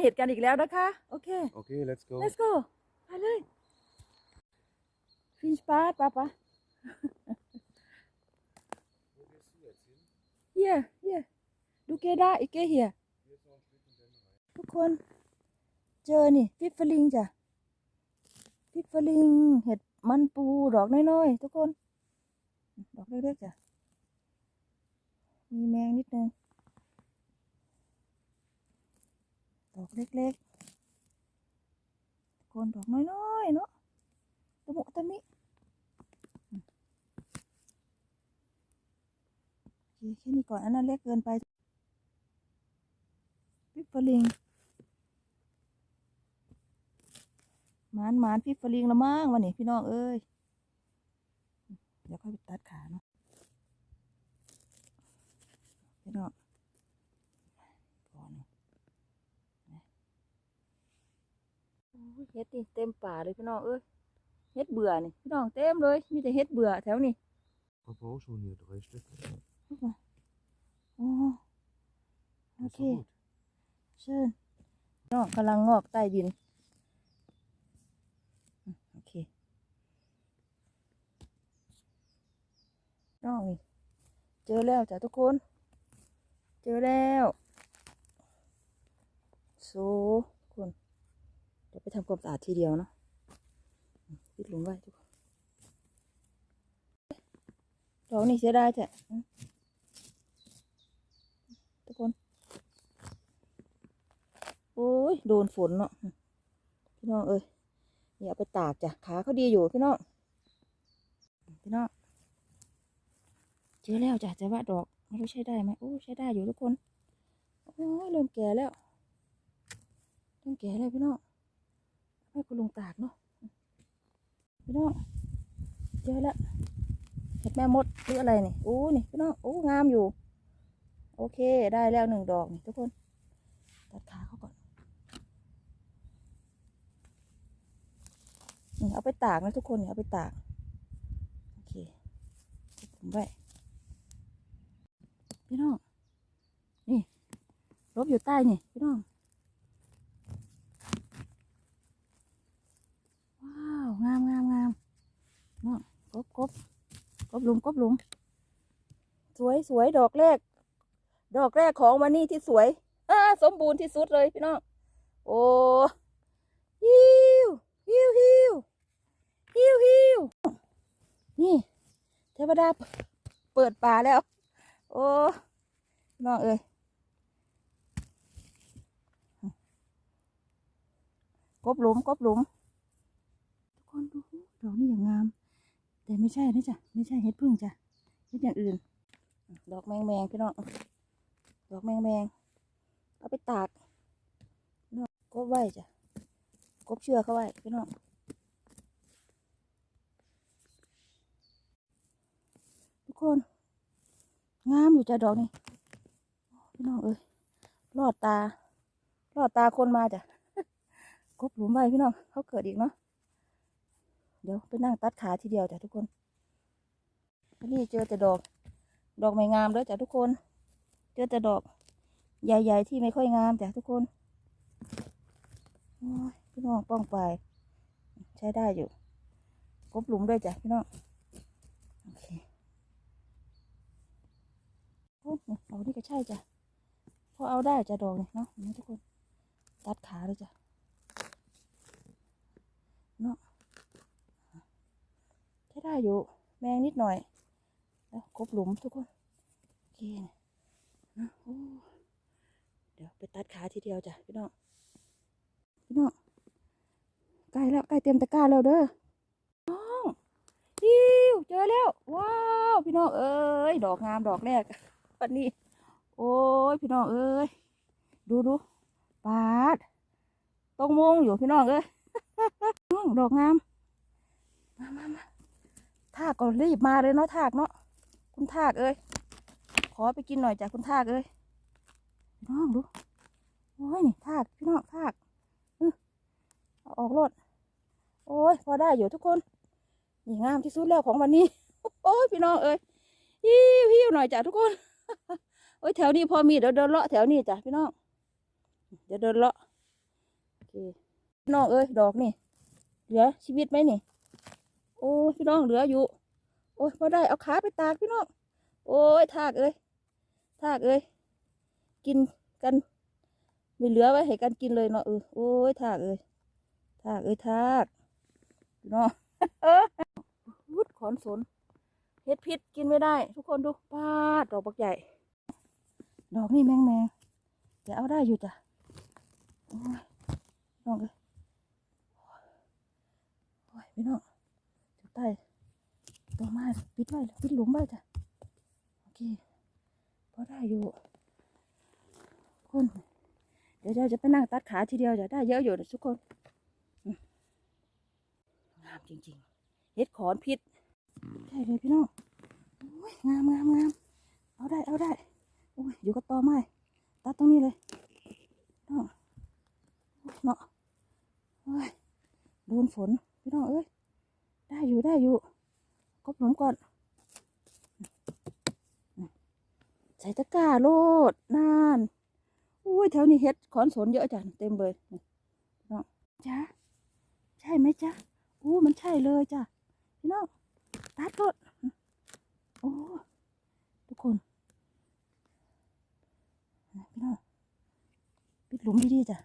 เห็ดกันอีกแล้วนะคะ โอเค Okay, let's go. let's go ไปเลยฟินช์ปาร์ตป้าป้า here here ดูเกด้าอีกเกเฮียทุกคน เจอนี่ฟิฟฟลิงจ้ะฟิฟฟลิง เห็ดมันปูดอกน้อยๆทุกคน ดอกเล็กๆจ้ะมีแมงนิดนึง ดอกเล็กๆคนดอกน้อยๆเนาะตะมุตะมิโอเคแค่นี้ก่อนอันนั้นเล็กเกินไปฟิฟลิงหมานหมานฟิฟลิงละมั้งวันนี้พี่น้องเอ้ยเดี๋ยวค่อยไปตัดขาเนาะพี่น้องก่อนนะโอ้ย เฮ็ดนี่เต็มป่าเลยพี่น้องเอ้ยเฮ็ดเบื่อนี่พี่น้องเต็มเลยมีแต่เฮ็ดเบื่อแถวนี้ Ich habe auch schon hier drei Stück. โอ้โอ Das ist เค doch gut. เชิญน้องกำลังงอกใต้ดินอืมโอเค น้องนี่เจอแล้วจ้ะทุกคน เจอแล้ว โซคุณเดี๋ยว ไปทำความสะอาดทีเดียวเนาะปิดหลุมไว้ทุกคนดอกนี่เสียดายแท้อืมทุกคน โอ้ย โดนฝนเนาะ พี่น้องเอ้ยอย่าไปตากจ้ะ ขาเขาดีอยู่พี่น้อง พี่น้อง เจอแล้วจ้ะแต่ว่าดอก ไม่รู้ใช้ได้ไหมโอ้ใช้ได้อยู่ทุกคน โอ้ยเริ่มแก่แล้ว เริ่มแก่แล้วพี่น้อง ให้คุณลุงตากเนาะพี่น้องเจอแล้วเห็ดแม่มดหรืออะไรนี่โอ้นี่พี่น้องโอ้งามอยู่ โอเคได้แล้วหนึ่งดอกนี่ทุกคนตัดขาเขาก่อนนี่เอาไปตากนะทุกคนนี่เอาไปตากโอเคผมไว้พี่น้องนี่ลบอยู่ใต้นี่พี่น้อง ว้าว งามงามงามน้องกบกบกบหลุมกบหลุม สวยสวยดอกแรก ดอกแรกของวันนี้ที่สวยอ่าสมบูรณ์ที่สุดเลยพี่น้องโอ้ฮิวฮิวฮิวฮิวฮิวนี่ เทวดาเปิดป่าแล้ว โอ้น้องเอ้ยกบหลุมกบหลุม คนดูดอกนี่อย่างงาม แต่ไม่ใช่นะจ๊ะไม่ใช่เห็ดพึ่งจ้ะเห็ดอย่างอื่น ดอกแมงแมงพี่น้องดอกแมงแมงเอาไปตากเนาะกบไว้จ้ะกบเชือกเขาไว้พี่น้องทุกคน งามอยู่จ้ะดอกนี่พี่น้องเอ้ยลอดตาลอดตาคนมาจ้ะกบหลุมไว้พี่น้องเขาเกิดอีกเนาะ เดี๋ยวไปนั่งตัดขาทีเดียวจ้ะทุกคนนนี้เจอแต่ดอก ดอกไม่งามแล้วจ้ะทุกคน เจอแต่ดอกใหญ่ ๆ ที่ไม่ค่อยงามจ้ะทุกคนพี่น้องป้องไป ใช้ได้อยู่กบหลุมด้วยจ้ะพี่น้องโอเคโอ้เอานี่ก็ใช่จ้ะพอเอาได้จ้ะดอกนี่เนาะทุกคนตัดขาเลยจ้ะเนาะ ใช้ได้อยู่ แมงนิดหน่อย แล้วกบหลุมทุกคนโอเคนะโอ้เดี๋ยวไปตัดขาทีเดียวจ้ะพี่น้องพี่น้องใกล้แล้วใกล้เต็มตะกร้าแล้วเด้อน้องฮิวเจอแล้ว ว้าว พี่น้องเอ้ยดอกงามดอกแรกวันนี้ โอ้ยพี่น้องเอ้ยดูดูปาดตรงมงอยู่พี่น้องเอ้ยน้องดอกงาม มามามา ทากก็รีบมาเลยเนาะทากเนาะคุณทากเอ้ยขอไปกินหน่อยจ้ะคุณทากเอ้ยพี่น้องดูโอ้ยนี่ทากพี่น้องทากอืออออกรถโอ้ยพอได้อยู่ทุกคนนี่งามที่สุดแล้วของวันนี้โอ้ยพี่น้องเอ้ยฮิวฮิวหน่อยจ้ะทุกคนโอ้ยแถวนี้พอมีเดี๋ยวเดินเลาะแถวนี้จ้ะพี่น้องเดี๋ยวเดินเลาะโอเคพี่น้องเอ้ยดอกนี่เหลือชีวิตไหมนี่ โอ้พี่น้องเหลืออยู่ โอ้ยพอได้เอาขาไปตากพี่น้อง โอ้ยทากเอ้ยทากเอ้ยกินกันไม่เหลือไว้ให้กันกินเลยเนาะเออโอ้ยทากเอ้ยทากเอ้ยทากพี่น้องเออวุดขอนสนเฮ็ดพิษกินไม่ได้ ทุกคนดูปาดดอกบักใหญ่ ดอกนี่แมงแมงแต่เอาได้อยู่จ้ะน้องเอ้ยโอ้ยพี่น้อง ใต้ตัวไม้ปิดไว้ปิดหลุมไว้จ้ะโอเคพอได้อยู่คนเดี๋ยวเราจะไปนั่งตัดขาทีเดียวจะได้เยอะอยู่นะทุกคนงามจริงๆเห็ดขอนพิษใช่เลยพี่น้องงามงามงามเอาได้เอาได้โอ้ยอยู่กับตอไม้ตัดตรงนี้เลยน้องเนาะโอ้ยโดนฝนพี่น้องเอ้ย ได้อยู่ได้อยู่กบหลุมก่อน ใส่ตะกร้าโลดนานอุ้ยแถวนี้เฮ็ดขอนสนเยอะจ้ะเต็มเลยน้องจ้าใช่ไหมจ้าอู้มันใช่เลยจ้ะพี่น้องตัดรถโอ้ทุกคนพี่น้องปิดหลุมดีๆจ้ะ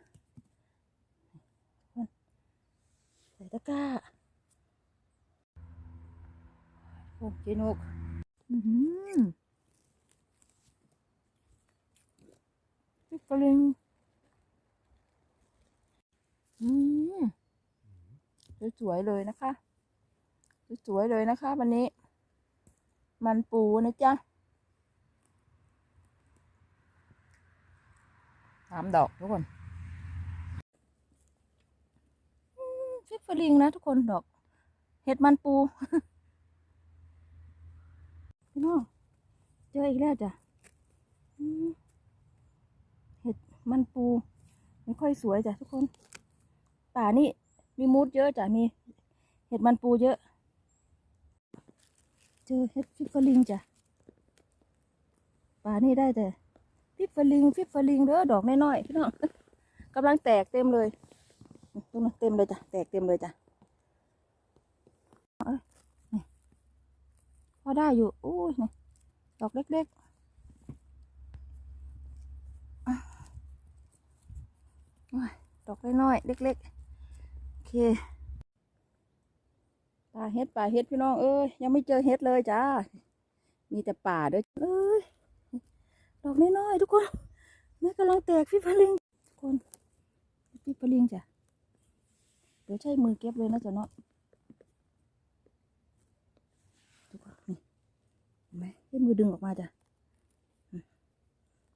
ใส่ตะกร้า โอ้เจนกอือหือพี่กลิงอืมสวยๆเลยนะคะสวยๆเลยนะคะ วันนี้ มันปูนะจ๊ะสามดอกทุกคนฟิกฟลิงนะทุกคนดอก เห็ดมันปู พี่น้องเจออีกแล้วจ้ะเห็ดมันปูไม่ค่อยสวยจ้ะทุกคน ป่านี่มีมูดเยอะจ้ะมี เห็ดมันปูเยอะ เจอเห็ดฟิฟเฟอลิงจ้ะป่านี่ได้แต่ฟิฟเฟอลิงฟิฟเฟอลิงเด้อดอกน้อยๆพี่น้องกำลังแตกเต็มเลยตรงนั้นเต็มเลยจ้ะแตกเต็มเลยจ้ะเอ้ยนี่ พอได้อยู่อุ้ยนี่ดอกเล็กๆดอกน้อยๆเล็กๆ โอเคป่าเฮ็ดป่าเฮ็ดพี่น้องเอ้ยยังไม่เจอเฮ็ดเลยจ้า มีแต่ป่าเด้อเอ้ยดอกน้อยๆทุกคนแม่กำลังแตกฟิฟลิงทุกคนฟิฟลิงจ้ะเดี๋ยวใช้มือเก็บเลยนะจ๊ะเนาะทุกคนนี่เห็นไหมใช้มือดึงออกมาจ้ะ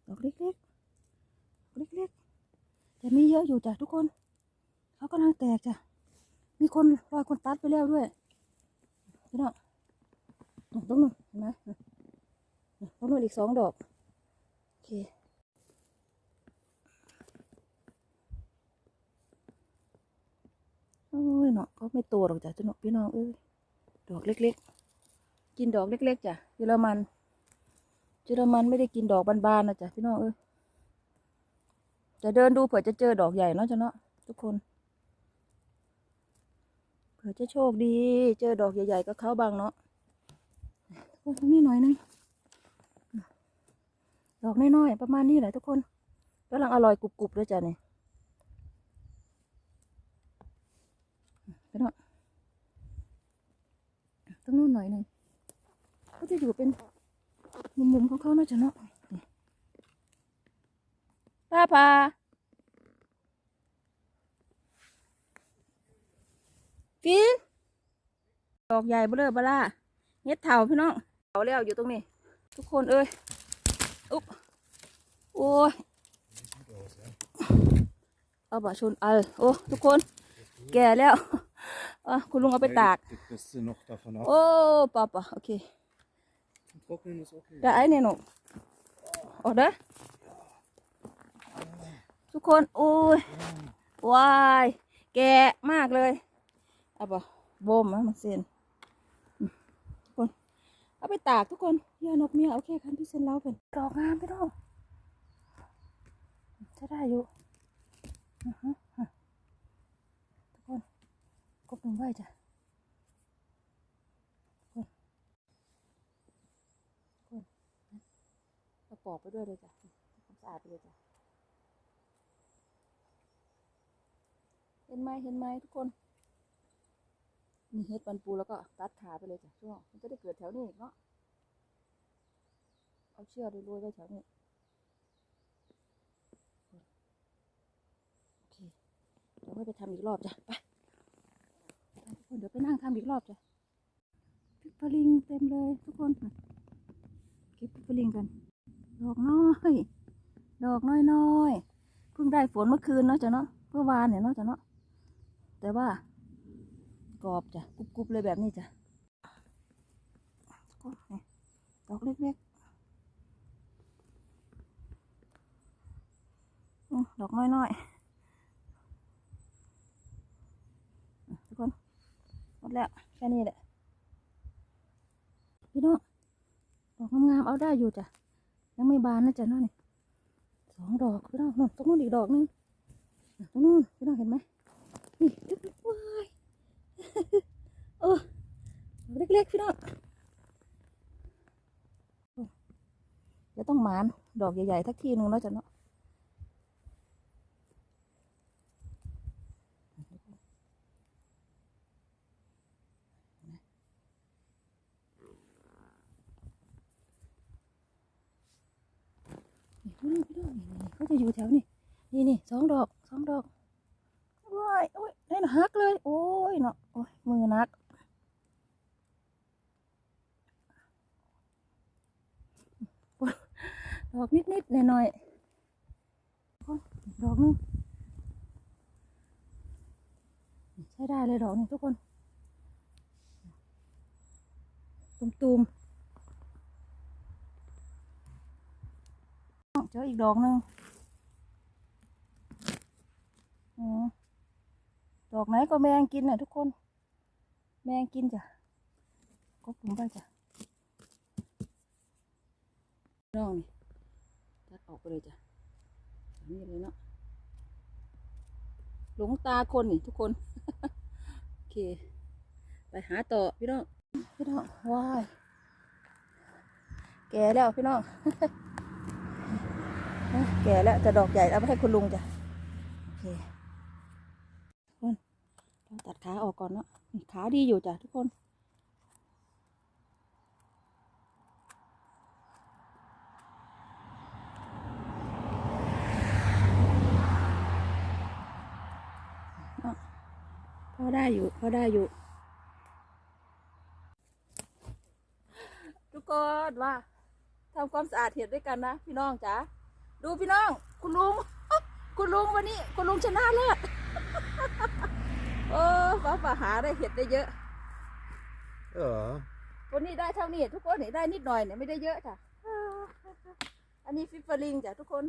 ดอกเล็กๆเล็กๆแต่มีเยอะอยู่จ้ะทุกคน เขากำลังแตกจ้ะ มีคนรอยคนตัดไปแล้วด้วยพี่น้องตรงนู้นเห็นไหมตรงนู้นอีกสองดอก โอเคโอ้ยเนาะเขาไม่โตหรอกจ้ะจ้ะเนพี่น้องเอ้ยดอกเล็ก ๆ กินดอกเล็กๆจ้ะเยอรมันเยอรมันไม่ได้กินดอกบานๆนะจ้ะพี่น้องเอ้ยจะเดินดูเผื่อจะเจอดอกใหญ่เนาะจ้ะเนาะทุกคน เผื่อจะโชคดี เจอดอกใหญ่ๆก็เข้าบางเนาะโอ้นี่หน่อยนึงดอกน้อยๆประมาณนี้แหละทุกคนกำลังอร่อยกรุบๆด้วยจ้ะเนี่ยไปเนาะต้องนู่นหน่อยหนึ่ง ก็จะอยู่เป็นมุมๆของเขาเนาะจ้ะเนาะนี่ป้าพาฟินดอกใหญ่เบลอบล่าเฮ็ดเถาพี่น้องเถาแล้วอยู่ตรงนี้ ทุกคนเอ้ยอุ๊บโอ้ยเอาบะชนเอาโอ้ทุกคน แก่แล้วอะคุณลุงเอาไปตาก Die Küste noch davon ab. โอ้ป่าป่าโอเค Trocknen ist okay. ได้ไอ้เนี่ยหนูออกเด้อทุกคนโอ้ยวายแก่มากเลย เอาปะบ่มมันเซนทุกคน เอาไปตากทุกคนเยี่ยนกเมียโอเคคันที่เซนเล้าเป็นดอกงามพี่น้องจะได้อยู่อือฮึกบหนึ่งไว้จ้ะคนคนเออกไปด้วยเลยจ้ะทำความสะอาดไปเลยจ้ะเห็นไหมเห็นไหมทุกคนนี่เฮ็ดปันปูแล้วก็ตัดขาไปเลยจ้ะช่วงมันจะได้เกิดแถวนี้อีกเนาะเอาเชือกรยๆไว้แถวนี้โอเคเดี๋ยวค่ไปทำอีกรอบจ้ะไปทุกคนเดี๋ยวไปนั่งทำอีกรอบจ้ะพริกพลิงเต็มเลยทุกคนเก็บพริกพลิงกัน ดอกน้อย ดอกน้อยน้อยเพิ่งได้ฝนเมื่อคืนเนาะจ้ะเนาะเมื่อวานเนี่ยเนาะจ้ะเนาะแต่ว่ากรอบจ้ะกรุบๆเลยแบบนี้จ้ะดอกเล็กๆดอกน้อยๆอะทุกคนหมดแล้วแค่นี้แหละพี่น้องดอกงามๆเอาได้อยู่จ้ะ ยังไม่บานนะจ๊ะน้องนี่สองดอกพี่น้องนู่นตรงนู้นอีกดอกหนึงอะตรงนู้นพี่น้องเห็นไหมนี่เล็กๆว้ายเออเล็กๆพี่น้องจะต้องหมานดอกใหญ่ๆทักทีหนึ่งเนาะจ้ะเนาะ พี่น้องพี่น้องนี่เขาจะอยู่แถวนี้นี่นี่สองดอกสองดอกว้ายโอ้ยได้หนักเลย โอ้ยเนาะโอ้ยมือนักดอกนิดนิดๆหน่อยหน่อยดอกหนึงใช้ได้เลยดอกนี้ทุกคนตุ่มๆ เจออีกดอกหนึงอ๋อดอกไหนก็แมงกินน่ะทุกคน แมงกินจ้ะก็ผมไปจ้ะน้องนี่ตัดออกไปเลยจ้ะแบบนี่เลยเนาะหลงตาคนนี่ทุกคนโอเค ไปหาต่อพี่น้องพี่น้องว้ายแก่แล้วพี่น้อง แก่แล้วจะดอกใหญ่เอาไปให้คุณลุงจ้ะโอเคทุกคนเราตัดขาออกก่อนเนาะขาดีอยู่จ้ะทุกคนพอได้อยู่พอได้อยู่ ทุกคนว่าทำความสะอาดเห็ดด้วยกันนะ พี่น้องจ๋า ดูพี่น้อง คุณลุง คุณลุงวันนี้ คุณลุงชนะเลิศเออฟ้าฝ่าหาได้เห็ดได้เยอะ Ja. วันนี้ได้เท่านี้ทุกคนเนี่ยได้นิดหน่อยเนี่ยไม่ได้เยอะจ้ะ อันนี้ฟิฟเฟอริงจ้ะทุกคน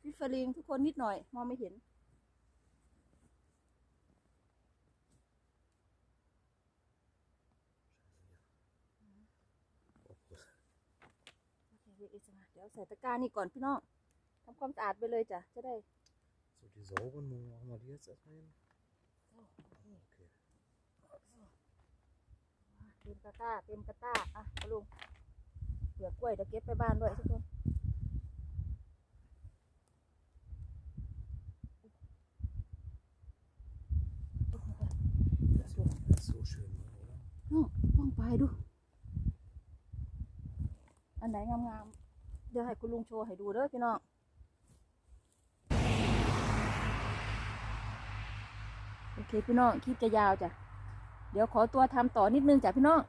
ฟิฟเฟอริงทุกคนนิดหน่อย มองไม่เห็น โอเคเรียกอิ สมาเดี๋ยวใส่ตะกร้านี่ก่อนพี่น้องทำความสะอาดไปเลยจ้ะจะได้ So, die sauberen machen wir die jetzt erstmal hin. Okay. เต็มกระต้าเต็มกระต้าอะเอาลุงเปลือกกล้วยเดี๋ยวเก็บไปบ้านด้วยทุกคนเ Das ist so schön, oder? น้องป้องไปดู อันไหนงามๆ เดี๋ยวให้คุณลุงโชว์ให้ดูเด้อพี่น้องโอเคพี่น้องคลิปจะยาวจ้ะเดี๋ยวขอตัวทำต่อนิดนึงจ้ะพี่น้อง